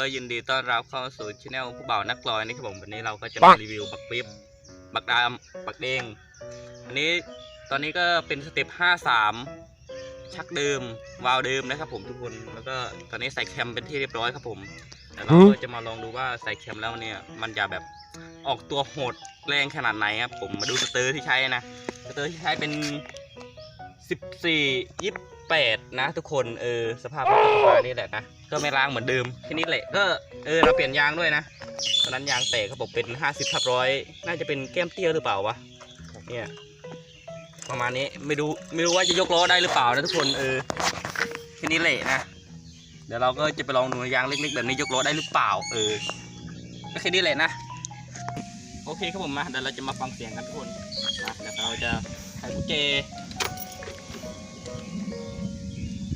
ผมก็ยินดีต้อนรับเข้าสู่ช anel ผู้บ่าวนักลอยนะครับผมวันนี้เราก็จะมารีวิวบักปิ๊บบักดามบักเด้งอันนี้ตอนนี้ก็เป็นสเต็ป53 ชักเดิมวาล์วเดิมนะครับผมทุกคนแล้วก็ตอนนี้ใส่แคมเป็นที่เรียบร้อยครับผมแต่เราก็จะมาลองดูว่าใส่แคมแล้วเนี่ย มันจะแบบออกตัวโหดแรงขนาดไหนครับผมมาดูสเตอร์ที่ใช้นะสเตอร์ที่ใช้เป็น 14 28นะ ทุกคนเออสภาพมันก็ประมาณนี้แหละนะก็ไม่ล้างเหมือนเดิมแค่นี้แหละก็เออเราเปลี่ยนยางด้วยนะตอนนั้นยางแตกครับผมเป็น50ทับร้อยน่าจะเป็นแก้มเตี้ยหรือเปล่าวะเนี่ยประมาณนี้ไม่รู้ไม่รู้ว่าจะยกล้อได้หรือเปล่านะทุกคนเออแค่นี้แหละนะเดี๋ยวเราก็จะไปลองดูยางเล็กๆแบบนี้ยกล้อได้หรือเปล่า เออก็แค่นี้แหละนะโอเคครับผมมาเดี๋ยวเราจะมาฟังเสียงกันทุกคนมาเดี๋ยวเราจะไขกุญแจ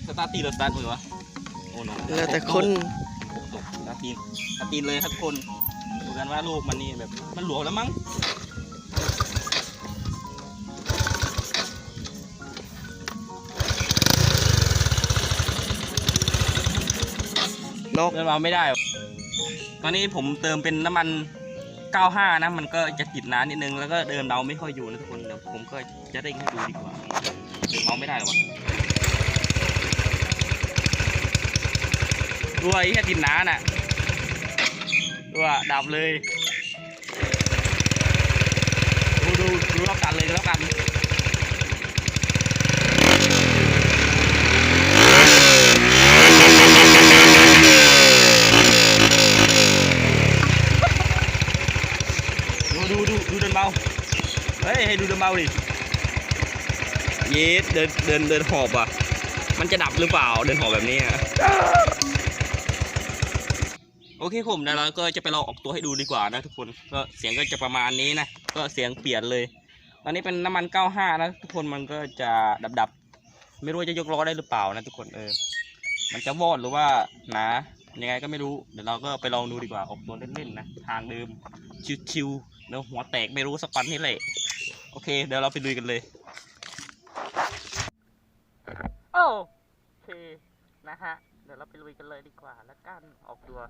สตาร์ทตีหรือสตาร์ทมือวะโอ้โหแล้วแต่คนตกสตาร์ทตีนสตาร์ทตีนเลยครับทุกคนดูกันว่าลูกมันนี่แบบมันหลวมแล้วมั้งนอกเดินมาไม่ได้วะตอนนี้ผมเติมเป็นน้ำมัน 95 นะ มันก็จะติดน้ำนิดนึง แล้วก็เดินเดาไม่ค่อยอยู่นะทุกคน เดี๋ยวผมก็จะเร่งให้ดูดีกว่าเดินเมาไม่ได้หรอวะ ด้วยแค่ติดน้ำน่ะด้วยดับเลย ดูดูดูรับกันเลยรับกันดูดูดูดูเดินเบาเฮ้ยให้ดูเดินเบาดิเยสเดินเดินเดินหอบอะ มันจะดับหรือเปล่าเดินหอบแบบนี้อะ อเคผมเดี๋ยวเราก็จะไปลองออกตัวให้ดูดีกว่านะทุกคนก็เสียงก็จะประมาณนี้นะก็เสียงเปลี่ยนเลยตอนนี้เป็นน้ำมัน 95 นะทุกคนมันก็จะดับดับๆไม่รู้ว่าจะยกล้อได้หรือเปล่านะทุกคนเออมันจะวอดหรือว่าหนายังไงก็ไม่รู้เดี๋ยวเราก็ไปลองดูดีกว่าออกตัวเล่นๆนะทางเดิมชิวๆเนื้อหัวแตกไม่รู้สักปันนี่แหละโอเค เดี๋ยวเราไปลุยกันเลยโอเคนะฮะ เดี๋ยวเราไปลุยกันเลยดีกว่าแล้วกันออกตัว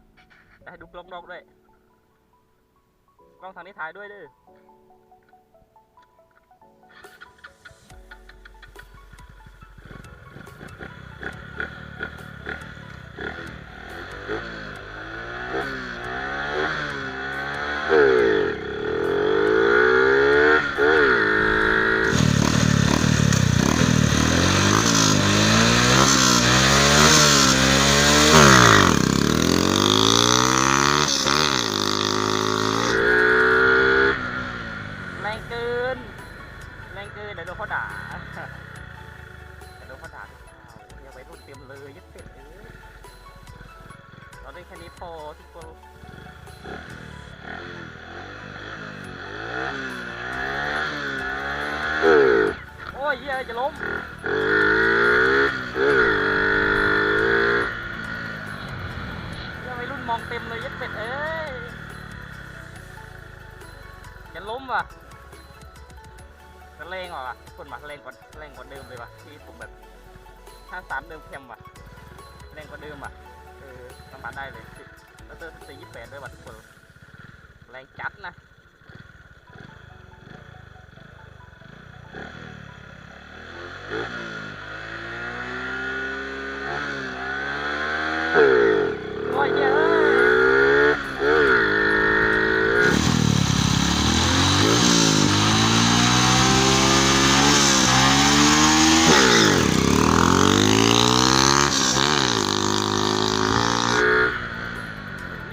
ได้ดูกล้องนอกด้วย กล้องทางนี้ถ่ายด้วยด้อ เกินเดี๋ยวโดนเขาด่าเดี๋ยวโดนเขาด่าทุกข่าเดี๋ยวไปรุ่นเต็มเลยยัดเป็ดเอ้ยเราได้แค่นี้พอทุกคนโอ้ยเหี้ยจะล้มเดี๋ยไปรุ่นมองเต็มเลยยัดเป็ดเอ้ยจะล้มว่ะ จะแรงว่ะคนมาแรงกว่าแรงกว่าเดิมเลยว่ะที่ผมแบบถ้าสามเดิมเข็มว่ะแรงกว่าเดิมว่ะเออประมาณได้เลยแล้วเตอร์สี่ยี่แปดด้วยว่ะทุกคนแรงจัดนะโอ้ยเย้ย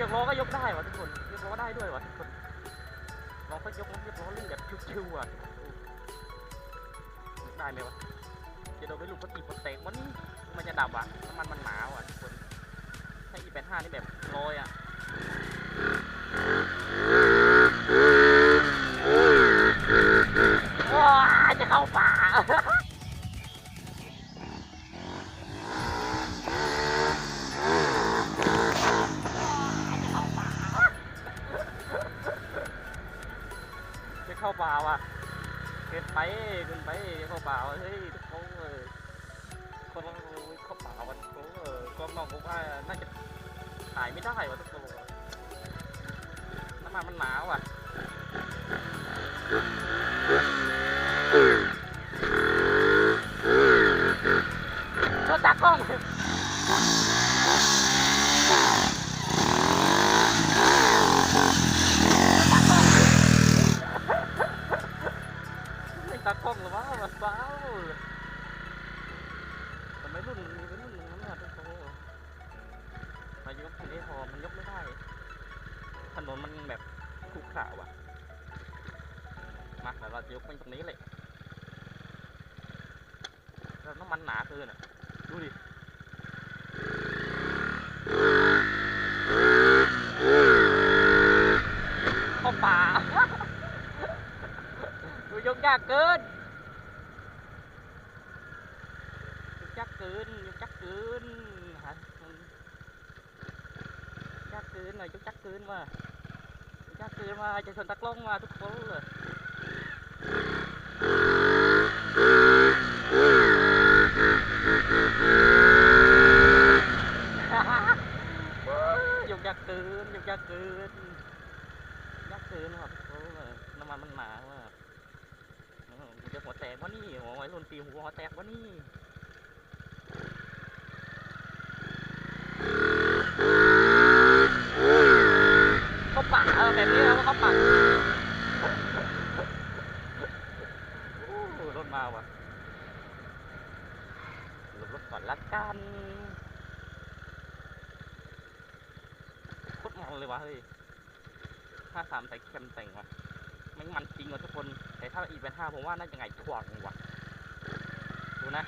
ย ก็ยกได้วะทุกคนยกล้อได้ด้วยวะทุกคนลองก็ยกล้อยกล้อเล่นแบบชิวๆอะได้ไหมวะจะโดนไปลูกก็ตีปเตกวันนี้มันจะดับอะน้ำมันมันหนาวอะทุกคนถ้าอีแปดห้านี่แบบลอยอะาป่าว่ะเกินไปเกินไปเข้าป่าเฮ้ยทุกคนเออคนเราเข้าป่าวันเขาเออก็มองผมว่าน่าจะถ่ายถ่ายไม่ได้ว่ะทุกคนน้ำมันมันหนาวอะก็ตากล้องไม่ ตากล้องหรือวะมันเบาทำไม่รุ่นมันไม่รุ่นนั้นอะทุกคนมายกคันนี้พอมันยกไม่ได้ ถนนมันแบบขรุขระว่ะ มาเดี๋ยวเราจะยกไปตรงนี้เลยแล้วน้ำมันหนาเกินอะ ดูดิ เข้าป่า ดูยกยากเกินยกยากเกินยกยากเกินหามันยากเกวะนี่หัวไว้รุ่นปีหัวแตกวะนี่เขาปักเออแบบนี้แล้วเขาปักโอ้รถมาว่ะหลบรถก่อนละกันโคตรมันเลยวะเฮ้ยห้าสามใส่แคมแต่งว่ะแม่งมันจริงว่ะทุกคน แต่ถ้าอีเป็นห้าผมว่าน่าจะไงถ่วงว่ะ นะ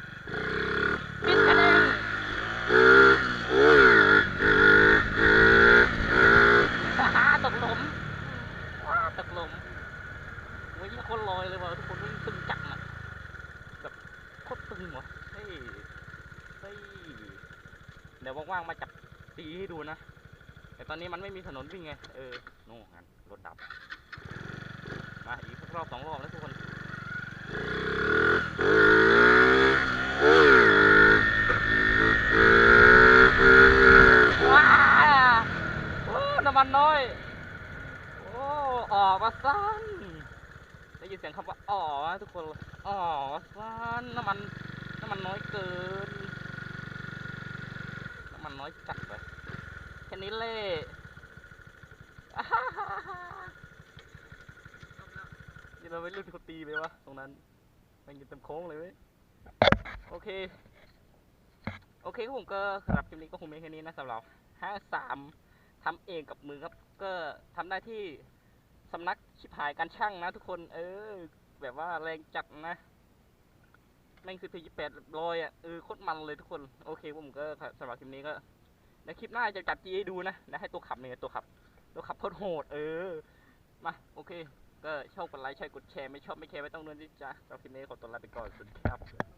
ปิดกันเองฮ่าฮ่าตกหลุมว้าตกหลุมโอ้ยโคนลอยเลยว่ะทุกคนวิ่งตึงจังอะแบบโคตรตึงว่ะเฮ้ยเฮ้ยเดี๋ยวว่างๆมาจับตีให้ดูนะ แต่ตอนนี้มันไม่มีถนนวิ่งไง เออนู่นงั้นรถดับ มาอีกสักรอบสองรอบแล้วทุกคน ว้าโอ้น้ำมันน้อย โอ้ออกมาสั้น ได้ยินเสียงคำว่าอ๋อทุกคนอ๋อสั้นน้ำมันน้ำมันน้อยเกินน้ำมันน้อยจัดไปแค่นี้เล่อ่าฮ่าฮ่าฮ่านี่เราไม่รู้ที่เขาตีไปวะตรงนั้นมันยิงเต็มโค้งเลยเว้ยโอเค โอเคผมก็สำหรับคลิปนี้ก็คงมีแค่นี้นะสำหรับห้าสามทำเองกับมือครับ ก็ทำได้ที่ สำนักชิบหายการช่างนะทุกคน เออ แบบว่าแรงจัดนะแม่งสิบปีแปดลอยอะเออโคตรมันเลยทุกคน โอเคผมก็สำหรับคลิปนี้ก็ในคลิปหน้าจะจัดจีให้ดูนะนะให้ตัวขับเนี่ยตัวขับ ตัวขับโคตรโหด เออ มา โอเค ก็ชอบกดไลค์ใช่กดแชร์ ไม่ชอบไม่แชร์ไม่ต้องเลื่อนที่จ้าสำหรับคลิปนี้ขอตัวลาไปก่อนสวัสดีครับ